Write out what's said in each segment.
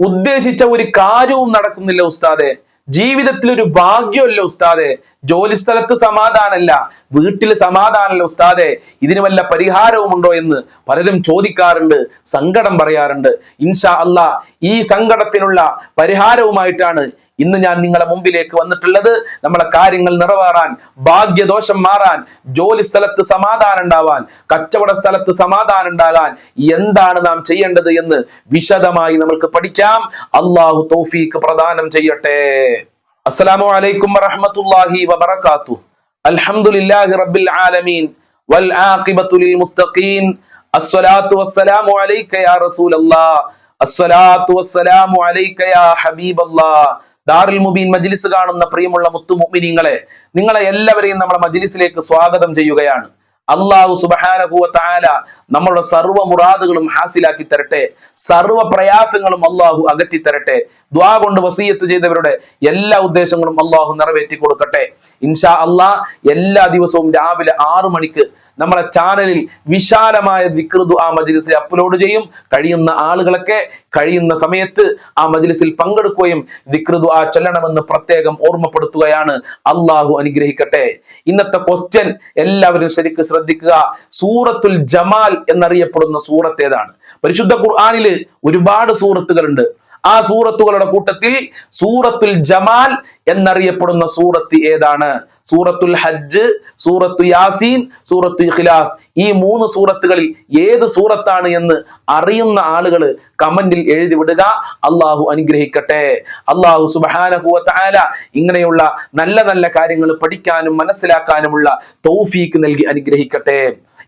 ഉദ്ദേശിച്ച ഒരു കാര്യവും നടക്കുന്നില്ല ഉസ്താദെ. ജീവിതത്തിൽ ഒരു ഭാഗ്യമല്ല ഉസ്താദെ. ജോലി സ്ഥലത്ത് സമാധാനമല്ല വീട്ടിൽ സമാധാനമല്ല ഉസ്താദെ. ഇതിന് വല്ല പരിഹാരവും ഉണ്ടോ എന്ന് പലരും ചോദിക്കാറുണ്ട് സങ്കടം പറയാറുണ്ട്. ഇൻഷാ അള്ളാ ഈ സങ്കടത്തിനുള്ള പരിഹാരവുമായിട്ടാണ് ഇന്ന് ഞാൻ നിങ്ങളെ മുമ്പിലേക്ക് വന്നിട്ടുള്ളത് നമ്മളെ കാര്യങ്ങൾ നിറവേറാൻ ഭാഗ്യദോഷം മാറാൻ ജോലി സ്ഥലത്ത് സമാധാനം ഉണ്ടാവാൻ കച്ചവട സ്ഥലത്ത് സമാധാനം ഉണ്ടാകാൻ എന്താണ് നാം ചെയ്യേണ്ടത് എന്ന് വിശദമായി നമ്മൾക്ക് പഠിക്കാം. അള്ളാഹു തൗഫീക്ക് പ്രദാനം ചെയ്യട്ടെ. അസ്സലാമു അലൈക്കും വറഹ്മത്തുള്ളാഹി വബറകാത്തു. അൽഹംദുലില്ലാഹി റബ്ബിൽ ആലമീൻ. വൽ ആഖിബത്തു ലിൽ മുത്തഖീൻ. അസ്സലാത്തു വസ്സലാമു അലൈക യാ റസൂലല്ലാഹ് അസ്സലാത്തു വസ്സലാമു അലൈക യാ ഹബീബല്ലാഹ് ദാറുൽ മുബീൻ മജ്ലിസ് കാണുന്ന പ്രിയമുള്ള മുത്തു മുഅ്മിനീങ്ങളെ നിങ്ങളെ എല്ലാവരെയും നമ്മുടെ മജ്ലിസിലേക്ക് സ്വാഗതം ചെയ്യുകയാണ്. അള്ളാഹു സുബഹാനഹുവ താല നമ്മളുടെ സർവ മുറാദുകളും ഹാസിലാക്കി തരട്ടെ. സർവ പ്രയാസങ്ങളും അള്ളാഹു അകറ്റി തരട്ടെ. ദ്വാ കൊണ്ട് വസീയത്ത് ചെയ്തവരുടെ എല്ലാ ഉദ്ദേശങ്ങളും അള്ളാഹു നിറവേറ്റി കൊടുക്കട്ടെ. ഇൻഷാ അള്ളാഹ് എല്ലാ ദിവസവും രാവിലെ ആറു മണിക്ക് നമ്മളെ ചാനലിൽ വിശാലമായ ദിക്റുദു ആ മജ്ലിസിൽ അപ്ലോഡ് ചെയ്യും. കഴിയുന്ന ആളുകളൊക്കെ കഴിയുന്ന സമയത്ത് ആ മജ്ലിസിൽ പങ്കെടുക്കുകയും ദിക്റുദു ആ ചൊല്ലണമെന്ന് പ്രത്യേകം ഓർമ്മപ്പെടുത്തുകയാണ്. അള്ളാഹു അനുഗ്രഹിക്കട്ടെ. ഇന്നത്തെ ക്വസ്റ്റ്യൻ എല്ലാവരും ശരിക്കും ശ്രദ്ധിക്കുക. സൂറത്തുൽ ജമാൽ എന്നറിയപ്പെടുന്ന സൂറത്ത് ഏതാണ് പരിശുദ്ധ ഖുർആനിൽ ഒരുപാട് സൂറത്തുകളുണ്ട്. ആ സൂറത്തുകളുടെ കൂട്ടത്തിൽ സൂറത്തുൽ ജമാൽ എന്നറിയപ്പെടുന്ന സൂറത്ത് ഏതാണ്? സൂറത്തുൽ ഹജ്ജ് സൂറത്തു യാസീൻ സൂറത്തു ഇഖ്ലാസ് ഈ മൂന്ന് സൂറത്തുകളിൽ ഏത് സൂറത്താണ് എന്ന് അറിയുന്ന ആളുകൾ കമന്റിൽ എഴുതി വിടുക. അള്ളാഹു അനുഗ്രഹിക്കട്ടെ. അള്ളാഹു സുബാനഹുല ഇങ്ങനെയുള്ള നല്ല നല്ല കാര്യങ്ങൾ പഠിക്കാനും മനസ്സിലാക്കാനുമുള്ള തൗഫീക്ക് നൽകി അനുഗ്രഹിക്കട്ടെ.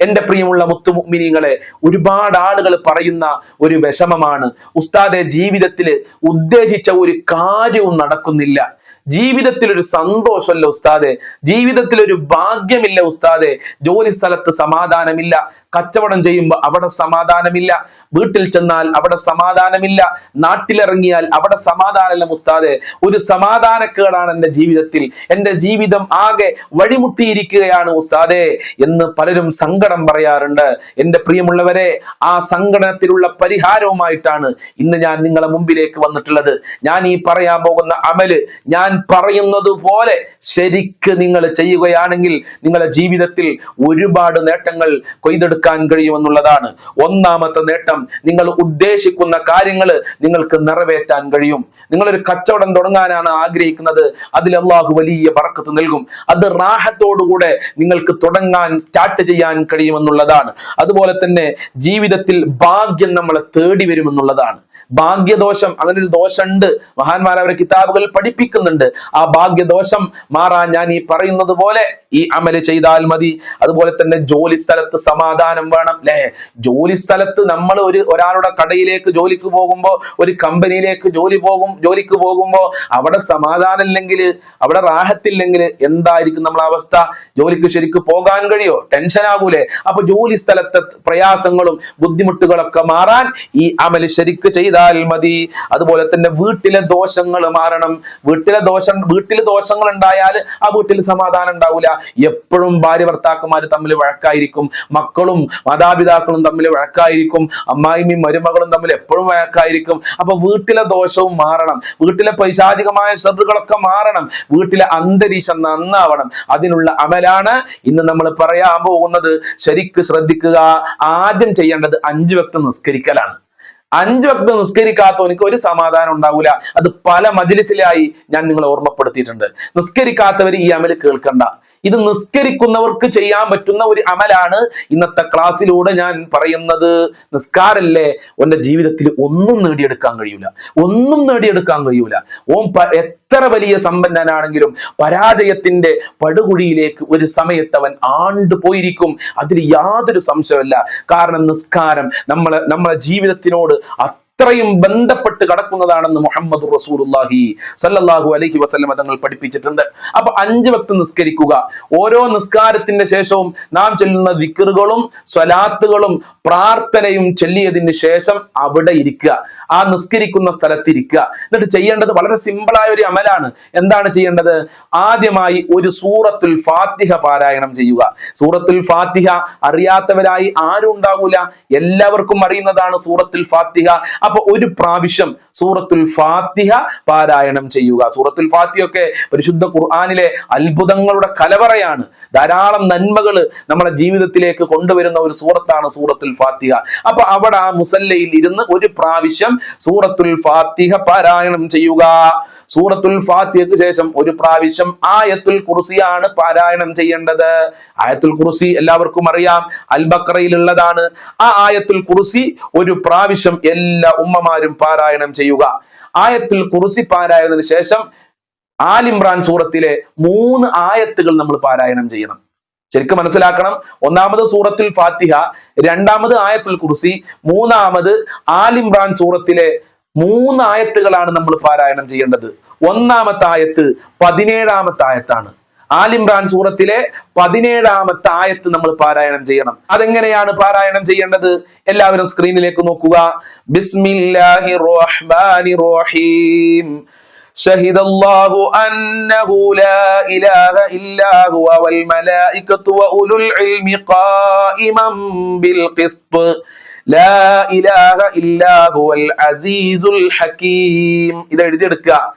എന്റെ പ്രിയമുള്ള മുത്തുമിനിങ്ങളെ ഒരുപാട് ആളുകൾ പറയുന്ന ഒരു വിഷമമാണ്. ഉസ്താദെ ജീവിതത്തിൽ ഉദ്ദേശിച്ച ഒരു കാര്യവും നടക്കുന്നില്ല. ജീവിതത്തിൽ ഒരു സന്തോഷമല്ല ഉസ്താദെ. ജീവിതത്തിൽ ഒരു ഭാഗ്യമില്ല ഉസ്താദെ. ജോലി സ്ഥലത്ത് സമാധാനമില്ല. കച്ചവടം ചെയ്യുമ്പോൾ അവിടെ സമാധാനമില്ല. വീട്ടിൽ ചെന്നാൽ അവിടെ സമാധാനമില്ല. നാട്ടിലിറങ്ങിയാൽ അവിടെ സമാധാനമില്ല ഉസ്താദെ. ഒരു സമാധാനക്കേടാണ് എന്റെ ജീവിതത്തിൽ. എന്റെ ജീവിതം ആകെ വഴിമുട്ടിയിരിക്കുകയാണ് ഉസ്താദെ എന്ന് പലരും സങ്കടം പറയാറുണ്ട്. എന്റെ പ്രിയമുള്ളവരെ ആ സങ്കടത്തിലുള്ള പരിഹാരവുമായിട്ടാണ് ഇന്ന് ഞാൻ നിങ്ങളെ മുമ്പിലേക്ക് വന്നിട്ടുള്ളത്. ഞാൻ ഈ പറയാൻ പോകുന്ന അമൽ ഞാൻ പറയുന്നത് പോലെ ശരിക്ക് നിങ്ങൾ ചെയ്യുകയാണെങ്കിൽ നിങ്ങളുടെ ജീവിതത്തിൽ ഒരുപാട് നേട്ടങ്ങൾ കൊയ്തെടുക്കാൻ കഴിയുമെന്നുള്ളതാണ്. ഒന്നാമത്തെ നേട്ടം നിങ്ങൾ ഉദ്ദേശിക്കുന്ന കാര്യങ്ങൾ നിങ്ങൾക്ക് നിറവേറ്റാൻ കഴിയും. നിങ്ങളൊരു കച്ചവടം തുടങ്ങാനാണ് ആഗ്രഹിക്കുന്നത്. അതിൽ അള്ളാഹു വലിയ പറക്കത്ത് നൽകും. അത് റാഹത്തോടുകൂടെ നിങ്ങൾക്ക് തുടങ്ങാൻ സ്റ്റാർട്ട് ചെയ്യാൻ കഴിയുമെന്നുള്ളതാണ്. അതുപോലെ തന്നെ ജീവിതത്തിൽ ഭാഗ്യം നമ്മളെ തേടി വരുമെന്നുള്ളതാണ്. ഭാഗ്യദോഷം അങ്ങനെ ഒരു ദോഷമുണ്ട്. മഹാന്മാർ അവരെ കിതാബുകൾ പഠിപ്പിക്കുന്നുണ്ട്. ആ ഭാഗ്യദോഷം മാറാൻ ഞാൻ ഈ പറയുന്നത് പോലെ ഈ അമൽ ചെയ്താൽ മതി. അതുപോലെ തന്നെ ജോലി സ്ഥലത്ത് സമാധാനം വേണം അല്ലേ ജോലി സ്ഥലത്ത് നമ്മൾ ഒരു ഒരാളുടെ കടയിലേക്ക് ജോലിക്ക് പോകുമ്പോൾ ഒരു കമ്പനിയിലേക്ക് ജോലി പോകും ജോലിക്ക് പോകുമ്പോൾ അവിടെ സമാധാനം ഇല്ലെങ്കിൽ അവിടെ റാഹത്തില്ലെങ്കിൽ എന്തായിരിക്കും നമ്മളെ അവസ്ഥ? ജോലിക്ക് ശരിക്കും പോകാൻ കഴിയോ? ടെൻഷൻ ആകൂലേ? അപ്പൊ ജോലി സ്ഥലത്തെ പ്രയാസങ്ങളും ബുദ്ധിമുട്ടുകളൊക്കെ മാറാൻ ഈ അമൽ ശരിക്ക് ചെയ്താൽ മതി. അതുപോലെ തന്നെ വീട്ടിലെ ദോഷങ്ങൾ മാറണം. വീട്ടിലെ ദോഷം വീട്ടിൽ ദോഷങ്ങൾ ഉണ്ടായാൽ ആ വീട്ടിൽ സമാധാനം ഉണ്ടാവില്ല എപ്പോഴും ഭാര്യ ഭർത്താക്കന്മാർ തമ്മിൽ വഴക്കായിരിക്കും. മക്കളും മാതാപിതാക്കളും തമ്മിൽ വഴക്കായിരിക്കും. അമ്മായിമ്മയും മരുമകളും തമ്മിൽ എപ്പോഴും വഴക്കായിരിക്കും. അപ്പൊ വീട്ടിലെ ദോഷവും മാറണം. വീട്ടിലെ പൈശാചികമായ ശ്രദ്ധകളൊക്കെ മാറണം. വീട്ടിലെ അന്തരീക്ഷം നന്നാവണം. അതിനുള്ള അമലാണ് ഇന്ന് നമ്മൾ പറയാൻ പോകുന്നത്. ശരിക്ക് ശ്രദ്ധിക്കുക. ആദ്യം ചെയ്യേണ്ടത് അഞ്ചു വ്യക്തി നിസ്കരിക്കലാണ്. അഞ്ചു വക്ത നിസ്കരിക്കാത്തവനിക്ക് ഒരു സമാധാനം ഉണ്ടാവില്ല അത് പല മജിലിസിലായി ഞാൻ നിങ്ങളെ ഓർമ്മപ്പെടുത്തിയിട്ടുണ്ട്. നിസ്കരിക്കാത്തവർ ഈ അമൽ കേൾക്കണ്ട. ഇത് നിസ്കരിക്കുന്നവർക്ക് ചെയ്യാൻ പറ്റുന്ന ഒരു അമലാണ് ഇന്നത്തെ ക്ലാസ്സിലൂടെ ഞാൻ പറയുന്നത്. നിസ്കാരല്ലേ? ഓന്റെ ജീവിതത്തിൽ ഒന്നും നേടിയെടുക്കാൻ കഴിയൂല. ഒന്നും നേടിയെടുക്കാൻ കഴിയൂല. ഓം എത്ര വലിയ സമ്പന്നനാണെങ്കിലും പരാജയത്തിന്റെ പടുകുഴിയിലേക്ക് ഒരു സമയത്ത് അവൻ ആണ്ടു പോയിരിക്കും. അതിൽ യാതൊരു സംശയമല്ല കാരണം നിസ്കാരം നമ്മളെ നമ്മളെ ജീവിതത്തിനോട് 啊。അത്രയും ബന്ധപ്പെട്ട് കടക്കുന്നതാണെന്ന് മുഹമ്മദ് റസൂലുള്ളാഹി സല്ലാഹു അലൈഹി വസ്ലം തങ്ങൾ പഠിപ്പിച്ചിട്ടുണ്ട്. അപ്പൊ അഞ്ച് വക്ത് നിസ്കരിക്കുക. ഓരോ നിസ്കാരത്തിന്റെ ശേഷവും നാം ചൊല്ലുന്ന ദിക്റുകളും സ്വലാത്തുകളും പ്രാർത്ഥനയും ചൊല്ലിയതിന് ശേഷം അവിടെ ഇരിക്കുക. ആ നിസ്കരിക്കുന്ന സ്ഥലത്ത് ഇരിക്കുക എന്നിട്ട് ചെയ്യേണ്ടത് വളരെ സിമ്പിളായ ഒരു അമലാണ്. എന്താണ് ചെയ്യേണ്ടത്? ആദ്യമായി ഒരു സൂറത്തുൽ ഫാത്തിഹ പാരായണം ചെയ്യുക. സൂറത്തുൽ ഫാത്തിഹ അറിയാത്തവരായി ആരും ഉണ്ടാകൂല എല്ലാവർക്കും അറിയുന്നതാണ് സൂറത്തുൽ ഫാത്തിഹ. അപ്പൊ ഒരു പ്രാവശ്യം സൂറത്തുൽ ഫാത്തിഹ പാരായണം ചെയ്യുക. സൂറത്തുൽ ഫാത്തിഹ ഒക്കെ പരിശുദ്ധ ഖുർആാനിലെ അത്ഭുതങ്ങളുടെ കലവറയാണ്. ധാരാളം നന്മകൾ നമ്മളെ ജീവിതത്തിലേക്ക് കൊണ്ടുവരുന്ന ഒരു സൂറത്താണ് സൂറത്തുൽ ഫാത്തിഹ. അപ്പൊ അവിടെ ആ മുസല്ലയിൽ ഇരുന്ന് ഒരു പ്രാവശ്യം സൂറത്തുൽ ഫാത്തിഹ പാരായണം ചെയ്യുക. സൂറത്തുൽ ഫാത്തിഹയ്ക്ക് ശേഷം ഒരു പ്രാവശ്യം ആയത്തുൽ കുർസിയാണ് പാരായണം ചെയ്യേണ്ടത്. ആയത്തുൽ കുർസി എല്ലാവർക്കും അറിയാം. അൽ ബക്രയിലുള്ളതാണ്. ആ ആയത്തുൽ കുർസി ഒരു പ്രാവശ്യം എല്ലാ ഉമ്മമാരും പാരായണം ചെയ്യുക. ആയത്തിൽ കുറിസി പാരായണത്തിന് ശേഷം ആലിമ്രാൻ സൂറത്തിലെ മൂന്ന് ആയത്തുകൾ നമ്മൾ പാരായണം ചെയ്യണം. ശരിക്കും മനസ്സിലാക്കണം. ഒന്നാമത് സൂറത്തിൽ ഫാത്തിഹ രണ്ടാമത് ആയത്തുൽ കുർസി മൂന്നാമത് ആലിമ്രാൻ സൂറത്തിലെ മൂന്ന് ആയത്തുകളാണ് നമ്മൾ പാരായണം ചെയ്യേണ്ടത്. ഒന്നാമത്തെ ആയത്ത് പതിനേഴാമത്തെ ആയത്താണ്. ആലിമ്രാൻ സൂറത്തിലെ പതിനേഴാമത്തെ ആയത്ത് നമ്മൾ പാരായണം ചെയ്യണം അതെങ്ങനെയാണ് പാരായണം ചെയ്യേണ്ടത് എല്ലാവരും സ്ക്രീനിലേക്ക് നോക്കുക ബിസ്മില്ലാഹി റഹ്മാനി റഹീം شهد الله أنه لا إله إلا هو والملائكة وأولو العلم قائما بالقسط لا إله إلا هو العزيز الحكيم ഇത് എഴുതിയെടുക്കുക സൂ-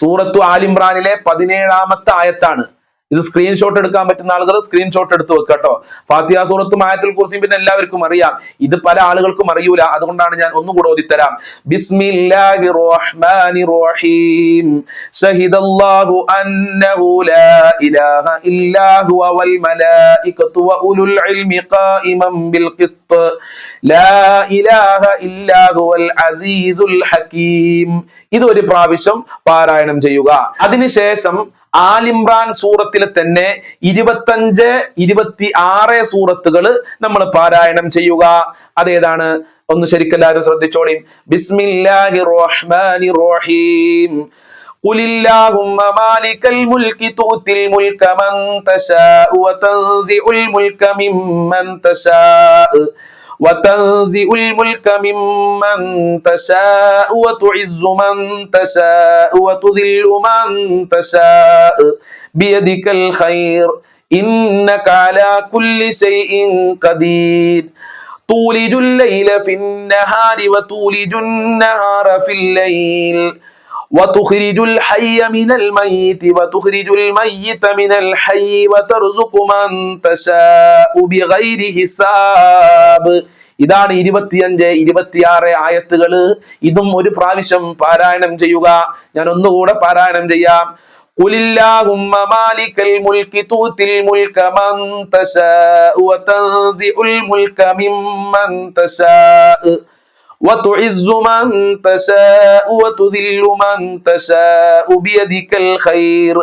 സൂറത്തു ആലിമ്രാനിലെ പതിനേഴാമത്തെ ആയത്താണ്. ഇത് സ്ക്രീൻഷോട്ട് എടുക്കാൻ പറ്റുന്ന ആളുകൾ സ്ക്രീൻഷോട്ട് എടുത്ത് വെക്കുക കേട്ടോ. ഫാത്തിഹ സൂറത്തും ആയത്തിൽ കുറിച്ചും പിന്നെ എല്ലാവർക്കും അറിയാം. ഇത് പല ആളുകൾക്കും അറിയൂല. അതുകൊണ്ടാണ് ഞാൻ ഒന്നുകൂടെ ഓതിത്തരാം. ബിസ്മില്ലാഹി റഹ്മാനി റഹീം. ഷഹിദല്ലാഹു അന്നഹു ലാ ഇലാഹ ഇല്ലാ വൽ മലായികത്തു വ ഉലുൽ ഇൽമി ഖായിമൻ ബിൽ ഖിസ്ത്. ലാ ഇലാഹ ഇല്ലാ ഹുവൽ അസീസുൽ ഹകീം. ഇത് ഒരു പ്രാവശ്യം പാരായണം ചെയ്യുക. അതിനുശേഷം ആലിമ്രാൻ സൂറത്തിലെ തന്നെ ഇരുപത്തഞ്ച് ഇരുപത്തി ആറ് സൂറത്തുകൾ നമ്മൾ പാരായണം ചെയ്യുക അതേതാണ് ഒന്ന് ശരിക്കും എല്ലാവരും ശ്രദ്ധിച്ചോളീം ബിസ്മില്ലാഹി റഹ്മാനി റഹീം قل اللهم مالك الملك تؤتي الملك من تشاء وتنزع الملك ممن تشاء وتنزع الملك ممن تشاء وتعز من تشاء وتذل من تشاء بيدك الخير. إنك على كل شيء قدير. تولج الليل في النهار وتولج النهار في الليل. وتخرج الحي من الميت وتخرج الميت من الحي وترزق من تشاء بغير حساب ഇതാണ് ഇരുപത്തിയഞ്ച് ഇരുപത്തിയാറ് ആയത്തുകൾ ഇതും ഒരു പ്രാവശ്യം പാരായണം ചെയ്യുക ഞാൻ ഒന്നുകൂടെ പാരായണം ചെയ്യാം قل اللهم مالك الملك تؤتي الملك من تشاء وتنزع الملك ممن تشاء وتعز من تشاء وتذل من تشاء بيدك الخير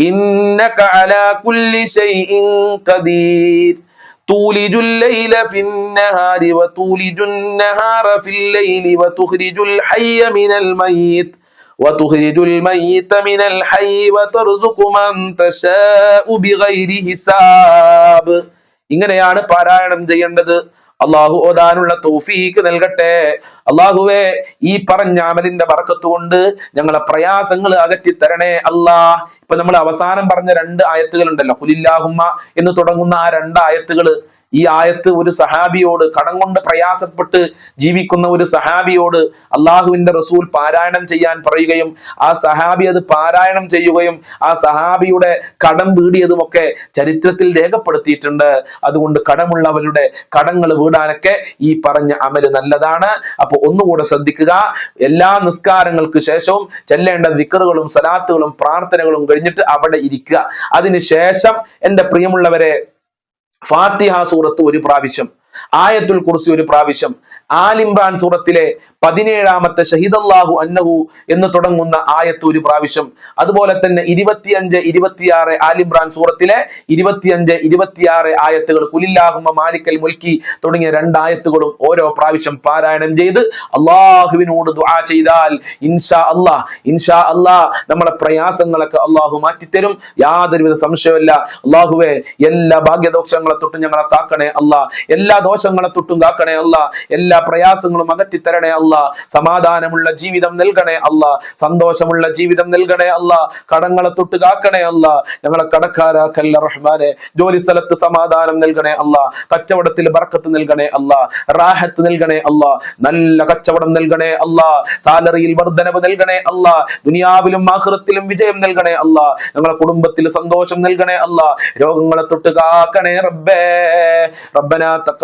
إنك على كل شيء قدير تولج الليل في النهار وتولج النهار في الليل وتخرج الحي من الميت وتخرج الميت من الحي وترزق من تشاء بغير حساب ഇങ്ങനെയാണ് പാരായണം ചെയ്യേണ്ടത് അള്ളാഹു ഓതാനുള്ള തോഫീക്ക് നൽകട്ടെ. അള്ളാഹുവെ ഈ പറഞ്ഞ അമലിന്റെ പറക്കത്തുകൊണ്ട് ഞങ്ങളെ പ്രയാസങ്ങൾ അകറ്റി തരണേ അല്ലാ. ഇപ്പൊ നമ്മൾ അവസാനം പറഞ്ഞ രണ്ട് ആയത്തുകൾ ഉണ്ടല്ലോ കുലില്ലാഹുമ്മ എന്ന് തുടങ്ങുന്ന ആ രണ്ട് ആയത്തുകൾ ഈ ആയത്ത് ഒരു സഹാബിയോട് കടം കൊണ്ട് പ്രയാസപ്പെട്ട് ജീവിക്കുന്ന ഒരു സഹാബിയോട് അള്ളാഹുവിന്റെ റസൂൽ പാരായണം ചെയ്യാൻ പറയുകയും ആ സഹാബി അത് പാരായണം ചെയ്യുകയും ആ സഹാബിയുടെ കടം വീടിയതുമൊക്കെ ചരിത്രത്തിൽ രേഖപ്പെടുത്തിയിട്ടുണ്ട്. അതുകൊണ്ട് കടമുള്ളവരുടെ കടങ്ങൾ വീടാനൊക്കെ ഈ പറഞ്ഞ അമൽ നല്ലതാണ്. അപ്പൊ ഒന്നുകൂടെ ശ്രദ്ധിക്കുക എല്ലാ നിസ്കാരങ്ങൾക്ക് ശേഷവും ചെല്ലേണ്ട ദിക്കറുകളും സലാത്തുകളും പ്രാർത്ഥനകളും കഴിഞ്ഞിട്ട് അവിടെ ഇരിക്കുക. അതിനുശേഷം എന്റെ പ്രിയമുള്ളവരെ ഫാത്തിഹ സൂറത്ത് ഒരു പ്രാവശ്യം ആയത്തുൽ കുർസി ഒരു പ്രാവശ്യം ആലിംറാൻ സൂറത്തിലെ പതിനേഴാമത്തെ ഷഹിദല്ലാഹു അന്നഹു എന്ന് തുടങ്ങുന്ന ആയത്ത് ഒരു പ്രാവശ്യം. അതുപോലെ തന്നെ ഇരുപത്തിയഞ്ച് ഇരുപത്തിയാറ് ആലിംറാൻ സൂറത്തിലെ ഇരുപത്തിയഞ്ച് ഇരുപത്തിയാറ് ആയത്തുകൾ കുലില്ലാഹുമ മാലിക്കൽ മുൽക്കി തുടങ്ങിയ രണ്ടായത്തുകളും ഓരോ പ്രാവശ്യം പാരായണം ചെയ്ത് അള്ളാഹുവിനോട് ദുആ ചെയ്താൽ ഇൻഷാ അള്ളാഹ് ഇൻഷാ അള്ളാഹ് നമ്മളെ പ്രയാസങ്ങളൊക്കെ അള്ളാഹു മാറ്റിത്തരും. യാതൊരുവിധ സംശയമില്ല അള്ളാഹുവെ എല്ലാ ഭാഗ്യദോഷങ്ങളെ തൊട്ട് ഞങ്ങളെ കാക്കണേ അള്ളാഹ് എല്ലാ ദോഷങ്ങളെ തൊട്ടുണ്ടാക്കണേ അല്ല. എല്ലാ പ്രയാസങ്ങളും അകറ്റിത്തരണേ അല്ല. സമാധാനമുള്ള ജീവിതം നൽകണേ അല്ല. സന്തോഷമുള്ള ജീവിതം നൽകണേ അല്ല. കടങ്ങളെ തൊട്ട് കാക്കണേ അല്ല. ഞങ്ങളെ കടക്കാരാക്കല്ല റഹ്മാനെ. ജോലി സ്ഥലത്ത് സമാധാനം നൽകണേ അല്ല. കച്ചവടത്തിൽ ബർക്കത്ത് നൽകണേ അല്ല. റാഹത്ത് നൽകണേ അല്ല. നല്ല കച്ചവടം നൽകണേ അല്ല. സാലറിയിൽ വർധനവ് നൽകണേ അല്ല. ദുനിയാവിലും ആഹൃത്തിലും വിജയം നൽകണേ അല്ല. ഞങ്ങളെ കുടുംബത്തിൽ സന്തോഷം നൽകണേ അല്ല. രോഗങ്ങളെ തൊട്ട് കാക്കണേ റബ്ബേ. റബ്ബന തക്ക